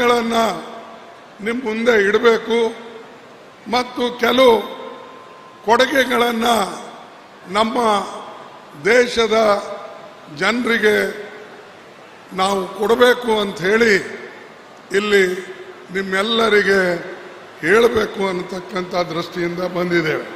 ದಾಖಲೆಗಳನ್ನು ನಿಮ್ಮ ಮುಂದೆ ಇಡಬೇಕು ಮತ್ತು ಕೆಲವು ಕೊಡುಗೆಗಳನ್ನು ನಮ್ಮ ದೇಶದ ಜನರಿಗೆ ನಾವು ಕೊಡಬೇಕು ಅಂತ ಹೇಳಿ ಇಲ್ಲಿ ನಿಮ್ಮೆಲ್ಲರಿಗೆ ಹೇಳಬೇಕು ಅನ್ನತಕ್ಕಂಥ ದೃಷ್ಟಿಯಿಂದ ಬಂದಿದ್ದೇವೆ.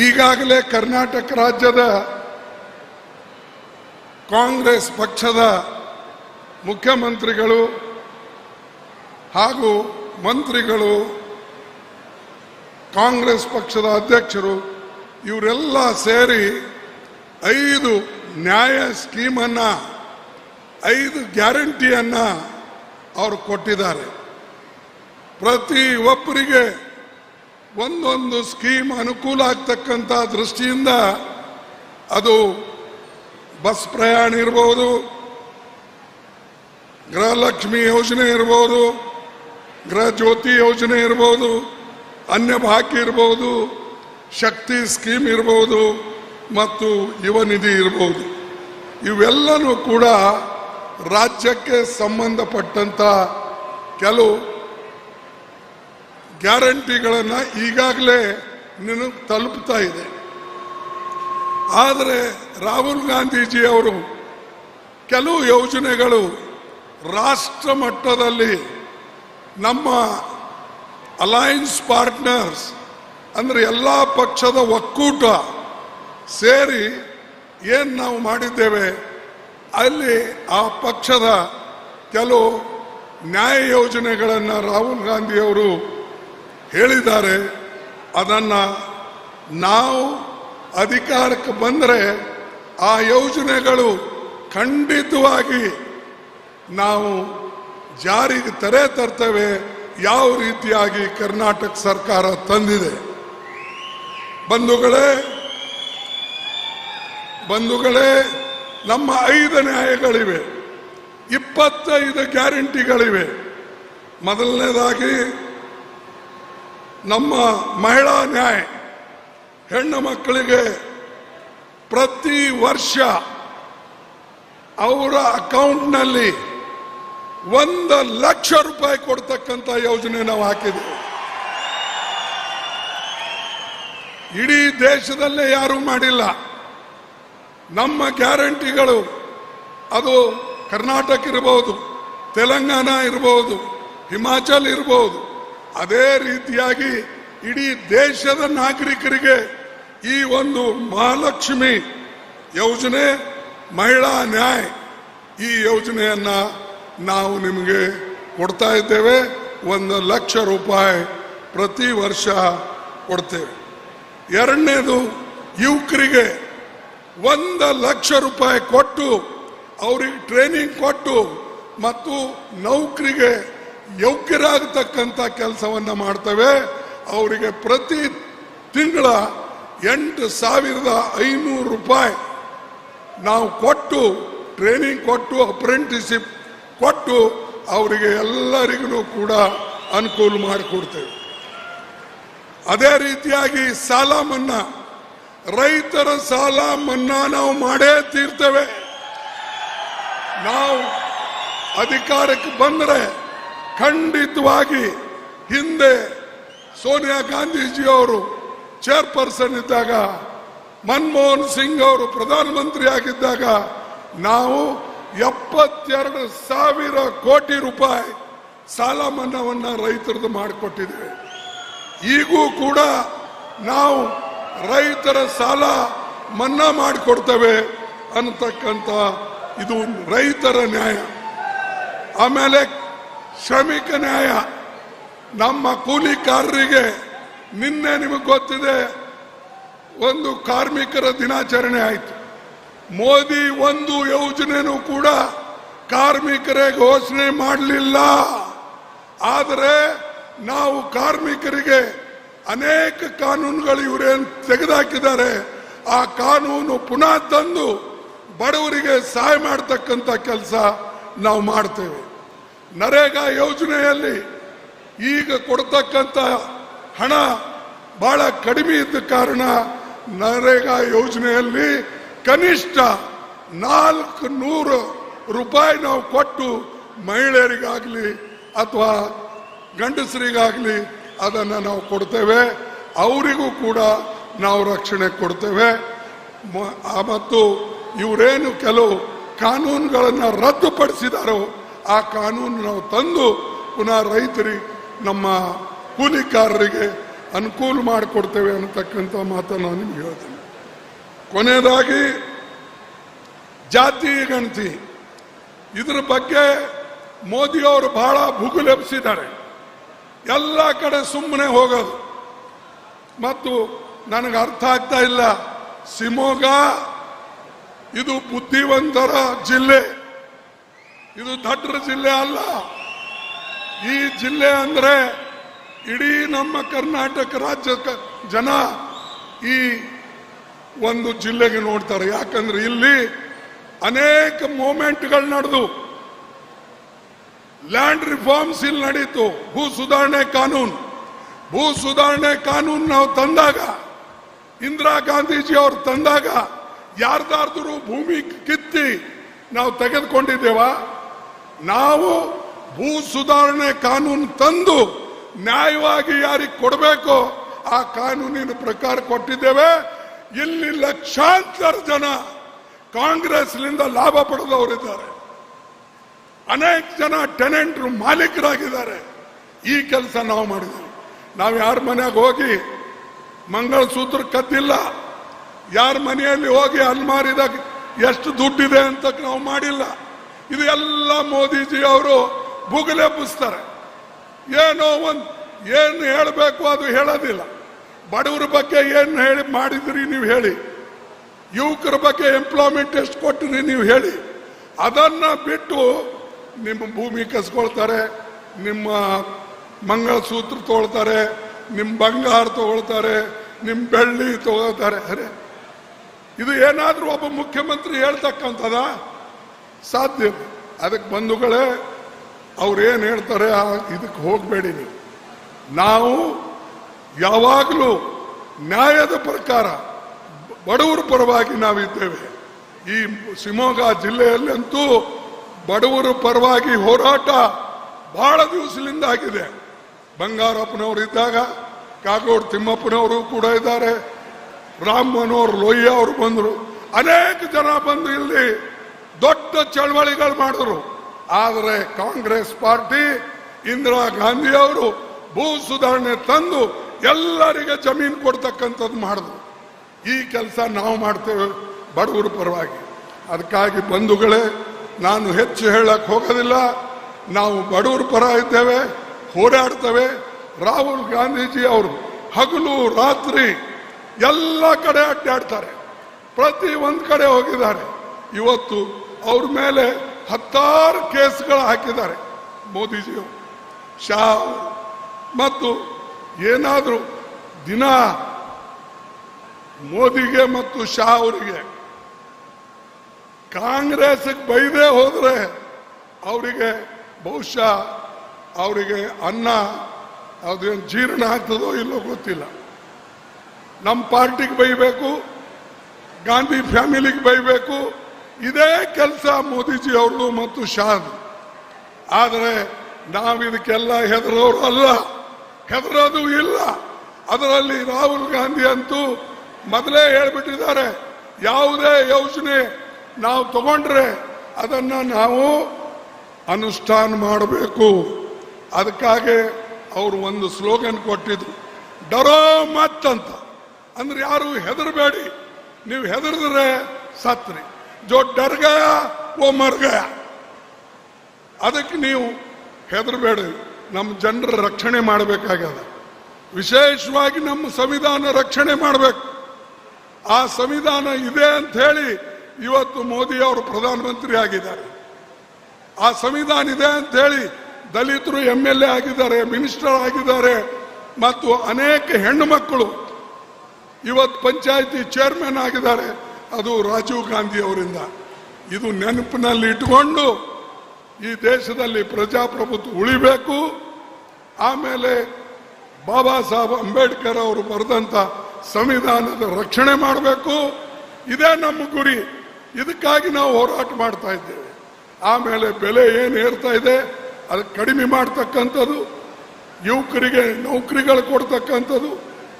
ಈಗಾಗಲೇ ಕರ್ನಾಟಕ ರಾಜ್ಯದ ಕಾಂಗ್ರೆಸ್ ಪಕ್ಷದ ಮುಖ್ಯಮಂತ್ರಿಗಳು ಹಾಗೂ ಮಂತ್ರಿಗಳು, ಕಾಂಗ್ರೆಸ್ ಪಕ್ಷದ ಅಧ್ಯಕ್ಷರು, ಇವರೆಲ್ಲ ಸೇರಿ ಐದು ನ್ಯಾಯ ಸ್ಕೀಮನ್ನು, ಐದು ಗ್ಯಾರಂಟಿಯನ್ನು ಅವರು ಕೊಟ್ಟಿದ್ದಾರೆ. ಪ್ರತಿ ಒಬ್ಬರಿಗೆ ಒಂದೊಂದು ಸ್ಕೀಮ್ ಅನುಕೂಲ ಆಗ್ತಕ್ಕಂಥ ದೃಷ್ಟಿಯಿಂದ ಅದು ಬಸ್ ಪ್ರಯಾಣ ಇರ್ಬೋದು, ಗೃಹಲಕ್ಷ್ಮಿ ಯೋಜನೆ ಇರ್ಬೋದು ಗೃಹ ಜ್ಯೋತಿ ಯೋಜನೆ ಇರ್ಬೋದು, ಅನ್ಯ ಭಾಗ್ಯ ಇರ್ಬೋದು, ಶಕ್ತಿ ಸ್ಕೀಮ್ ಇರ್ಬೋದು, ಮತ್ತು ಯುವ ನಿಧಿ ಇರ್ಬೋದು. ಇವೆಲ್ಲನೂ ಕೂಡ ರಾಜ್ಯಕ್ಕೆ ಸಂಬಂಧಪಟ್ಟಂಥ ಕೆಲವು ಗ್ಯಾರಂಟಿಗಳನ್ನು ಈಗಾಗಲೇ ನಿನಗೆ ತಲುಪ್ತಾ ಇದೆ. ಆದರೆ ರಾಹುಲ್ ಗಾಂಧೀಜಿ ಅವರು ಕೆಲವು ಯೋಜನೆಗಳು ರಾಷ್ಟ್ರ ಮಟ್ಟದಲ್ಲಿ ನಮ್ಮ ಅಲಯನ್ಸ್ ಪಾರ್ಟ್ನರ್ಸ್ ಅಂದರೆ ಎಲ್ಲ ಪಕ್ಷದ ಒಕ್ಕೂಟ ಸೇರಿ ಏನು ನಾವು ಮಾಡಿದ್ದೇವೆ, ಅಲ್ಲಿ ಆ ಪಕ್ಷದ ಕೆಲವು ನ್ಯಾಯ ಯೋಜನೆಗಳನ್ನು ರಾಹುಲ್ ಗಾಂಧಿಯವರು ಹೇಳಿದ್ದಾರೆ. ಅದನ್ನು ನಾವು ಅಧಿಕಾರಕ್ಕೆ ಬಂದರೆ ಆ ಯೋಜನೆಗಳು ಖಂಡಿತವಾಗಿ ನಾವು ಜಾರಿಗೆ ತೆರೆ ತರ್ತವೆ, ಯಾವ ರೀತಿಯಾಗಿ ಕರ್ನಾಟಕ ಸರ್ಕಾರ ತಂದಿದೆ. ಬಂಧುಗಳೇ ಬಂಧುಗಳೇ, ನಮ್ಮ ಐದು ನ್ಯಾಯಗಳಿವೆ, ಇಪ್ಪತ್ತೈದು ಗ್ಯಾರಂಟಿಗಳಿವೆ. ಮೊದಲನೇದಾಗಿ, ನಮ್ಮ ಮಹಿಳಾ ನ್ಯಾಯ, ಹೆಣ್ಣು ಮಕ್ಕಳಿಗೆ ಪ್ರತಿ ವರ್ಷ ಅವರ ಅಕೌಂಟ್ನಲ್ಲಿ ಒಂದು ಲಕ್ಷ ರೂಪಾಯಿ ಕೊಡ್ತಕ್ಕಂಥ ಯೋಜನೆ ನಾವು ಹಾಕಿದ್ದೇವೆ ಇಡೀ ದೇಶದಲ್ಲೇ ಯಾರೂ ಮಾಡಿಲ್ಲ. ನಮ್ಮ ಗ್ಯಾರಂಟಿಗಳು, ಅದು ಕರ್ನಾಟಕ ಇರಬಹುದು ತೆಲಂಗಾಣ ಇರಬಹುದು ಹಿಮಾಚಲ್ ಇರಬಹುದು ಅದೇ ರೀತಿಯಾಗಿ ಇಡೀ ದೇಶದ ನಾಗರಿಕರಿಗೆ ಈ ಒಂದು ಮಹಾಲಕ್ಷ್ಮಿ ಯೋಜನೆ ಮಹಿಳಾ ನ್ಯಾಯ ಈ ಯೋಜನೆಯನ್ನ ನಾವು ನಿಮಗೆ ಕೊಡ್ತಾ ಇದ್ದೇವೆ ಒಂದು ಲಕ್ಷ ರೂಪಾಯಿ ಪ್ರತಿ ವರ್ಷ ಕೊಡ್ತೇವೆ. ಎರಡನೇದು ಯುವಕರಿಗೆ ಒಂದು ಲಕ್ಷ ರೂಪಾಯಿ ಕೊಟ್ಟು ಅವ್ರಿಗೆ ಟ್ರೈನಿಂಗ್ ಕೊಟ್ಟು ಮತ್ತು ನೌಕರಿಗೆ ಯೋಗ್ಯರಾಗತಕ್ಕಂಥ ಕೆಲಸವನ್ನು ಮಾಡ್ತೇವೆ. ಅವರಿಗೆ ಪ್ರತಿ ತಿಂಗಳ ಎಂಟು ಸಾವಿರದ ಐನೂರು ರೂಪಾಯಿ ನಾವು ಕೊಟ್ಟು, ಟ್ರೈನಿಂಗ್ ಕೊಟ್ಟು, ಅಪ್ರೆಂಟಿಸಿಪ್ ಕೊಟ್ಟು ಅವರಿಗೆ ಎಲ್ಲರಿಗೂ ಕೂಡ ಅನುಕೂಲ ಮಾಡಿಕೊಡ್ತೇವೆ. ಅದೇ ರೀತಿಯಾಗಿ ಸಾಲ ಮನ್ನಾ ರೈತರ ಸಾಲ ಮನ್ನಾ ನಾವು ಮಾಡೇ ತೀರ್ತೇವೆ. ನಾವು ಅಧಿಕಾರಕ್ಕೆ ಬಂದರೆ ಖಂಡಿತವಾಗಿ ಹಿಂದೆ ಸೋನಿಯಾ ಗಾಂಧೀಜಿಯವರು ಚೇರ್ಪರ್ಸನ್ ಇದ್ದಾಗ, ಮನಮೋಹನ್ ಸಿಂಗ್ ಅವರು ಪ್ರಧಾನಮಂತ್ರಿ ಆಗಿದ್ದಾಗ ನಾವು ಎಪ್ಪತ್ತೆರಡು ಸಾವಿರ ಕೋಟಿ ರೂಪಾಯಿ ಸಾಲ ಮನ್ನಾವನ್ನ ರೈತರದ್ದು ಮಾಡಿಕೊಟ್ಟಿದ್ದೇವೆ. ಈಗೂ ಕೂಡ ನಾವು ರೈತರ ಸಾಲ ಮನ್ನಾ ಮಾಡಿಕೊಡ್ತೇವೆ ಅನ್ನತಕ್ಕಂಥ ಇದು ರೈತರ ನ್ಯಾಯ. ಆಮೇಲೆ ಶ್ರಮಿಕ ನ್ಯಾಯ. ನಮ್ಮ ಕೂಲಿಕಾರರಿಗೆ ನಿನ್ನೆ ನಿಮಗೆ ಗೊತ್ತಿದೆ, ಒಂದು ಕಾರ್ಮಿಕರ ದಿನಾಚರಣೆ ಆಯಿತು. ಮೋದಿ ಒಂದು ಯೋಜನೆನೂ ಕೂಡ ಕಾರ್ಮಿಕರೇ ಘೋಷಣೆ ಮಾಡಲಿಲ್ಲ. ಆದರೆ ನಾವು ಕಾರ್ಮಿಕರಿಗೆ ಅನೇಕ ಕಾನೂನುಗಳು ಇವರೇನು ತೆಗೆದುಹಾಕಿದ್ದಾರೆ ಆ ಕಾನೂನು ಪುನಃ ತಂದು ಬಡವರಿಗೆ ಸಹಾಯ ಮಾಡತಕ್ಕಂಥ ಕೆಲಸ ನಾವು ಮಾಡ್ತೇವೆ. ನರೇಗಾ ಯೋಜನೆಯಲ್ಲಿ ಈಗ ಕೊಡ್ತಕ್ಕಂಥ ಹಣ ಬಹಳ ಕಡಿಮೆ ಇದ್ದ ಕಾರಣ ನರೇಗಾ ಯೋಜನೆಯಲ್ಲಿ ಕನಿಷ್ಠ ನಾಲ್ಕು ನೂರು ರೂಪಾಯಿ ನಾವು ಕೊಟ್ಟು ಮಹಿಳೆಯರಿಗಾಗಲಿ ಅಥವಾ ಗಂಡಸರಿಗಾಗಲಿ ಅದನ್ನು ನಾವು ಕೊಡ್ತೇವೆ. ಅವರಿಗೂ ಕೂಡ ನಾವು ರಕ್ಷಣೆ ಕೊಡ್ತೇವೆ. ಮತ್ತು ಇವರೇನು ಕೆಲವು ಕಾನೂನುಗಳನ್ನು ರದ್ದುಪಡಿಸಿದಾರೋ ಆ ಕಾನೂನು ನಾವು ತಂದು ಪುನಃ ರೈತರಿಗೆ ನಮ್ಮ ಕೂಲಿಕಾರರಿಗೆ ಅನುಕೂಲ ಮಾಡಿಕೊಡ್ತೇವೆ ಅನ್ನತಕ್ಕಂಥ ಮಾತನ್ನು ನಾನು ನಿಮ್ಗೆ ಹೇಳ್ತೇನೆ. ಕೊನೆಯದಾಗಿ ಜಾತಿ ಗಣತಿ. ಇದ್ರ ಬಗ್ಗೆ ಮೋದಿಯವರು ಬಹಳ ಭುಗುಲೆಬ್ಸಿದ್ದಾರೆ ಎಲ್ಲ ಕಡೆ ಸುಮ್ಮನೆ ಹೋಗೋದು. ಮತ್ತು ನನಗೆ ಅರ್ಥ ಆಗ್ತಾ ಇಲ್ಲ. ಶಿವಮೊಗ್ಗ, ಇದು ಬುದ್ಧಿವಂತರ ಜಿಲ್ಲೆ. ಇದು ದಡ್ರ ಜಿಲ್ಲೆ ಅಲ್ಲ. ಈ ಜಿಲ್ಲೆ ಅಂದರೆ ಇಡೀ ನಮ್ಮ ಕರ್ನಾಟಕ ರಾಜ್ಯ ಜನ ಈ ಒಂದು ಜಿಲ್ಲೆಗೆ ನೋಡ್ತಾರೆ. ಯಾಕಂದ್ರೆ ಇಲ್ಲಿ ಅನೇಕ ಮೂಮೆಂಟ್ಗಳು ನಡೆದು, ಲ್ಯಾಂಡ್ ರಿಫಾರ್ಮ್ಸ್ ಇಲ್ಲಿ ನಡೀತು. ಭೂ ಸುಧಾರಣೆ ಕಾನೂನು. ಭೂ ಸುಧಾರಣೆ ಕಾನೂನು ನಾವು ತಂದಾಗ, ಇಂದಿರಾ ಗಾಂಧೀಜಿ ಅವರು ತಂದಾಗ, ಯಾರ್ದಾರ್ದ್ರು ಭೂಮಿ ಕಿತ್ತಿ ನಾವು ತೆಗೆದುಕೊಂಡಿದ್ದೇವ? ನಾವು ಭೂ ಸುಧಾರಣೆ ಕಾನೂನು ತಂದು ನ್ಯಾಯವಾಗಿ ಯಾರಿಗೆ ಕೊಡಬೇಕು ಆ ಕಾನೂನಿನ ಪ್ರಕಾರ ಕೊಟ್ಟಿದ್ದೇವೆ. ಇಲ್ಲಿ ಲಕ್ಷಾಂತರ ಜನ ಕಾಂಗ್ರೆಸ್ನಿಂದ ಲಾಭ ಪಡೆದವರಿದ್ದಾರೆ. ಅನೇಕ ಜನ ಟೆನೆಂಟ್ರು ಮಾಲೀಕರಾಗಿದ್ದಾರೆ. ಈ ಕೆಲಸ ನಾವು ಮಾಡಿದ್ದೇವೆ ನಾವು ಯಾರ ಮನೆಯಾಗ ಹೋಗಿ ಮಂಗಳಸೂತ್ರ ಕದ್ದಿಲ್ಲ. ಯಾರ ಮನೆಯಲ್ಲಿ ಹೋಗಿ ಅಲ್ಮಾರಿದಾಗ ಎಷ್ಟು ದುಡ್ಡಿದೆ ಅಂತ ನಾವು ಮಾಡಿಲ್ಲ. ಇದು ಎಲ್ಲ ಮೋದಿಜಿ ಅವರು ಬುಗುಲೆಬ್ಬಿಸ್ತಾರೆ ಏನೋ ಒಂದು ಏನು ಹೇಳಬೇಕು ಅದು ಹೇಳೋದಿಲ್ಲ. ಬಡವರ ಬಗ್ಗೆ ಏನು ಹೇಳಿ ಮಾಡಿದ್ರಿ ನೀವು ಹೇಳಿ? ಯುವಕರ ಬಗ್ಗೆ ಎಂಪ್ಲಾಯ್ಮೆಂಟ್ ಎಷ್ಟು ಕೊಟ್ಟಿರಿ ನೀವು ಹೇಳಿ. ಅದನ್ನು ಬಿಟ್ಟು ನಿಮ್ಮ ಭೂಮಿ ಕಸ್ಕೊಳ್ತಾರೆ, ನಿಮ್ಮ ಮಂಗಳಸೂತ್ರ ತೊಗೊಳ್ತಾರೆ ನಿಮ್ಮ ಬಂಗಾರ ತೊಗೊಳ್ತಾರೆ ನಿಮ್ಮ ಬೆಳ್ಳಿ ತೊಗೊಳ್ತಾರೆ. ಅರೆ, ಇದು ಏನಾದರೂ ಒಬ್ಬ ಮುಖ್ಯಮಂತ್ರಿ ಹೇಳ್ತಕ್ಕಂಥದ? ಸಾಧ್ಯ ಅದಕ್ಕೆ ಬಂಧುಗಳೇ ಅವ್ರು ಏನು ಹೇಳ್ತಾರೆ ಇದಕ್ಕೆ ಹೋಗಬೇಡಿ ನೀವು. ನಾವು ಯಾವಾಗಲೂ ನ್ಯಾಯದ ಪ್ರಕಾರ ಬಡವರ ಪರವಾಗಿ ನಾವಿದ್ದೇವೆ. ಈ ಶಿವಮೊಗ್ಗ ಜಿಲ್ಲೆಯಲ್ಲಂತೂ ಬಡವರ ಪರವಾಗಿ ಹೋರಾಟ ಬಹಳ ದಿವಸದಿಂದ ಆಗಿದೆ. ಬಂಗಾರಪ್ಪನವರು ಇದ್ದಾಗ, ಕಾಗೋಡು ತಿಮ್ಮಪ್ಪನವರು ಕೂಡ ಇದ್ದಾರೆ. ರಾಮ್ ಮನೋಹರ್ ಲೋಹಿಯ ಅವರು ಬಂದರು. ಅನೇಕ ಜನ ಬಂದು ಇಲ್ಲಿ ದೊಡ್ಡ ಚಳವಳಿಗಳು ಮಾಡಿದ್ರು. ಆದರೆ ಕಾಂಗ್ರೆಸ್ ಪಾರ್ಟಿ ಇಂದಿರಾ ಗಾಂಧಿ ಅವರು ಭೂ ಸುಧಾರಣೆ ತಂದು ಎಲ್ಲರಿಗೆ ಜಮೀನು ಕೊಡ್ತಕ್ಕಂಥದ್ದು ಮಾಡಿದ್ರು ಈ ಕೆಲಸ ನಾವು ಮಾಡ್ತೇವೆ ಬಡವರ ಪರವಾಗಿ. ಅದಕ್ಕಾಗಿ ಬಂಧುಗಳೇ, ನಾನು ಹೆಚ್ಚು ಹೇಳಕ್ಕೆ ಹೋಗೋದಿಲ್ಲ. ನಾವು ಬಡವರ ಪರ ಇದ್ದೇವೆ, ಹೋರಾಡ್ತೇವೆ. ರಾಹುಲ್ ಗಾಂಧೀಜಿ ಅವರು ಹಗಲು ರಾತ್ರಿ ಎಲ್ಲ ಕಡೆ ಅಡ್ಡಾಡ್ತಾರೆ. ಪ್ರತಿ ಒಂದು ಕಡೆ ಹೋಗಿದ್ದಾರೆ. ಇವತ್ತು ಅವ್ರ ಮೇಲೆ ಹತ್ತಾರು ಕೇಸ್ಗಳು ಹಾಕಿದ್ದಾರೆ ಮೋದಿಜಿಯವರು. ಶಾ. ಮತ್ತು ಏನಾದರೂ ದಿನ ಮೋದಿಗೆ ಮತ್ತು ಶಾ ಅವರಿಗೆ ಕಾಂಗ್ರೆಸ್ ಬೈದೇ ಹೋದರೆ ಅವರಿಗೆ ಬಹುಶಃ ಅವರಿಗೆ ಅನ್ನ, ಅದೇನು ಜೀರ್ಣ ಆಗ್ತದೋ ಇಲ್ಲೋ ಗೊತ್ತಿಲ್ಲ. ನಮ್ಮ ಪಾರ್ಟಿಗೆ ಬೈಬೇಕು, ಗಾಂಧಿ ಫ್ಯಾಮಿಲಿಗೆ ಬೈಬೇಕು, ಇದೇ ಕೆಲಸ ಮೋದಿಜಿ ಅವ್ರದ್ದು ಮತ್ತು ಶಾದು. ಆದರೆ ನಾವು ಇದಕ್ಕೆಲ್ಲ ಹೆದರೋರು ಅಲ್ಲ. ಹೆದರೋದು ಇಲ್ಲ. ಅದರಲ್ಲಿ ರಾಹುಲ್ ಗಾಂಧಿ ಅಂತೂ ಮೊದಲೇ ಹೇಳ್ಬಿಟ್ಟಿದ್ದಾರೆ. ಯಾವುದೇ ಯೋಜನೆ ನಾವು ತಗೊಂಡ್ರೆ ಅದನ್ನ ನಾವು ಅನುಷ್ಠಾನ ಮಾಡಬೇಕು. ಅದಕ್ಕಾಗಿ ಅವರು ಒಂದು ಸ್ಲೋಗನ್ ಕೊಟ್ಟಿದ್ರು. ಡರೋ ಮತ್ ಅಂತ. ಅಂದ್ರೆ ಯಾರು ಹೆದರಬೇಡಿ. ನೀವು ಹೆದರಿದ್ರೆ ಸತ್ರಿ. ಜೋ ಡರ್ಗಯ ಓ ಮರ್ಗಯ ಅದಕ್ಕೆ ನೀವು ಹೆದರಬೇಡಿ. ನಮ್ಮ ಜನರ ರಕ್ಷಣೆ ಮಾಡಬೇಕಾಗ್ಯದ. ವಿಶೇಷವಾಗಿ ನಮ್ಮ ಸಂವಿಧಾನ ರಕ್ಷಣೆ ಮಾಡಬೇಕು. ಆ ಸಂವಿಧಾನ ಇದೆ ಅಂತ ಹೇಳಿ ಇವತ್ತು ಮೋದಿ ಅವರು ಪ್ರಧಾನಮಂತ್ರಿ ಆಗಿದ್ದಾರೆ. ಆ ಸಂವಿಧಾನ ಇದೆ ಅಂತ ಹೇಳಿ ದಲಿತರು ಎಂ ಎಲ್ ಎ ಆಗಿದ್ದಾರೆ, ಮಿನಿಸ್ಟರ್ ಆಗಿದ್ದಾರೆ, ಮತ್ತು ಅನೇಕ ಹೆಣ್ಣು ಮಕ್ಕಳು ಇವತ್ತು ಪಂಚಾಯಿತಿ ಚೇರ್ಮನ್ ಆಗಿದ್ದಾರೆ. ಅದು ರಾಜೀವ್ ಗಾಂಧಿ ಅವರಿಂದ. ಇದು ನೆನಪಿನಲ್ಲಿ ಇಟ್ಟುಕೊಂಡು ಈ ದೇಶದಲ್ಲಿ ಪ್ರಜಾಪ್ರಭುತ್ವ ಉಳಿಬೇಕು. ಆಮೇಲೆ ಬಾಬಾ ಸಾಹೇಬ್ ಅಂಬೇಡ್ಕರ್ ಅವರು ಬರೆದಂತ ಸಂವಿಧಾನದ ರಕ್ಷಣೆ ಮಾಡಬೇಕು. ಇದೇ ನಮ್ಮ ಗುರಿ. ಇದಕ್ಕಾಗಿ ನಾವು ಹೋರಾಟ ಮಾಡ್ತಾ ಇದ್ದೇವೆ. ಆಮೇಲೆ ಬೆಲೆ ಏನು ಏರ್ತಾ ಇದೆ, ಅದು ಕಡಿಮೆ ಮಾಡ್ತಕ್ಕಂಥದ್ದು, ಯುವಕರಿಗೆ ನೌಕರಿಗಳು ಕೊಡ್ತಕ್ಕಂಥದ್ದು,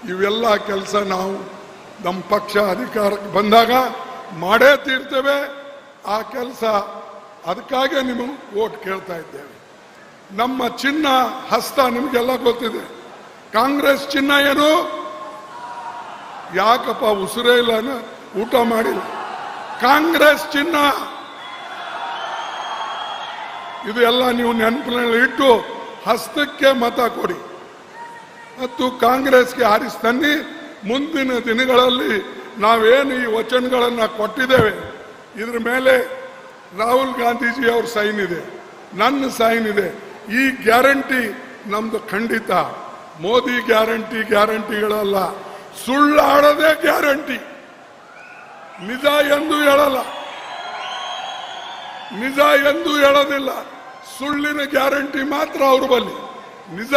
ಇವೆಲ್ಲ ಕೆಲಸ ನಾವು ನಮ್ಮ ಪಕ್ಷ ಅಧಿಕಾರಕ್ಕೆ ಬಂದಾಗ ಮಾಡೇ ತೀರ್ತೇವೆ. ಆ ಕೆಲಸ ಅದಕ್ಕಾಗಿ ನಿಮಗೆ ಓಟ್ ಕೇಳ್ತಾ ಇದ್ದೇವೆ. ನಮ್ಮ ಚಿನ್ನ ಹಸ್ತ ನಿಮಗೆಲ್ಲ ಗೊತ್ತಿದೆ. ಕಾಂಗ್ರೆಸ್ ಚಿನ್ನ ಏನು? ಯಾಕಪ್ಪ ಉಸಿರೇ ಇಲ್ಲ? ಊಟ ಮಾಡಿಲ್ಲ. ಕಾಂಗ್ರೆಸ್ ಚಿನ್ನ. ಇದು ಎಲ್ಲ ನೀವು ನೆನಪಿನಲ್ಲಿ ಇಟ್ಟು ಹಸ್ತಕ್ಕೆ ಮತ ಕೊಡಿ. ಮತ್ತು ಕಾಂಗ್ರೆಸ್ಗೆ ಆರಿಸ್ತನ್ನಿ ಮುಂದಿನ ದಿನಗಳಲ್ಲಿ ನಾವೇನು ಈ ವಚನಗಳನ್ನು ಕೊಟ್ಟಿದ್ದೇವೆ, ಇದ್ರ ಮೇಲೆ ರಾಹುಲ್ ಗಾಂಧೀಜಿ ಅವ್ರ ಸೈನ್ ಇದೆ. ನನ್ನ ಸೈನ್ ಇದೆ. ಈ ಗ್ಯಾರಂಟಿ ನಮ್ದು ಖಂಡಿತ. ಮೋದಿ ಗ್ಯಾರಂಟಿ ಗ್ಯಾರಂಟಿಗಳಲ್ಲ. ಸುಳ್ಳಾಡದೆ ಗ್ಯಾರಂಟಿ. ನಿಜ ಎಂದು ಹೇಳಲ್ಲ. ನಿಜ ಎಂದು ಹೇಳೋದಿಲ್ಲ. ಸುಳ್ಳಿನ ಗ್ಯಾರಂಟಿ ಮಾತ್ರ ಅವರು ಬಲ್ಲಿ ನಿಜ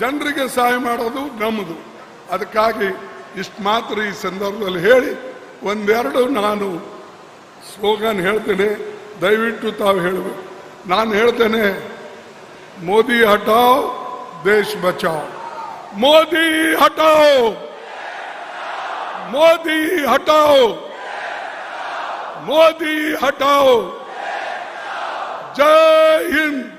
ಜನರಿಗೆ ಸಹಾಯ ಮಾಡೋದು ನಮ್ಮದು ಅದಕ್ಕಾಗಿ ಇಷ್ಟು ಮಾತ್ರ ಈ ಸಂದರ್ಭದಲ್ಲಿ ಹೇಳಿ. ಒಂದೆರಡು ನಾನು ಸ್ಲೋಗನ್ ಹೇಳ್ತೇನೆ, ದಯವಿಟ್ಟು ತಾವು ಹೇಳಬೇಕು. ನಾನು ಹೇಳ್ತೇನೆ, ಮೋದಿ ಹಟಾವ್, ದೇಶ್ ಬಚಾವ್. ಮೋದಿ ಹಟಾವ್! ಮೋದಿ ಹಟಾವ್! ಮೋದಿ ಹಟಾವ್! ಜೈ ಹಿಂದ್!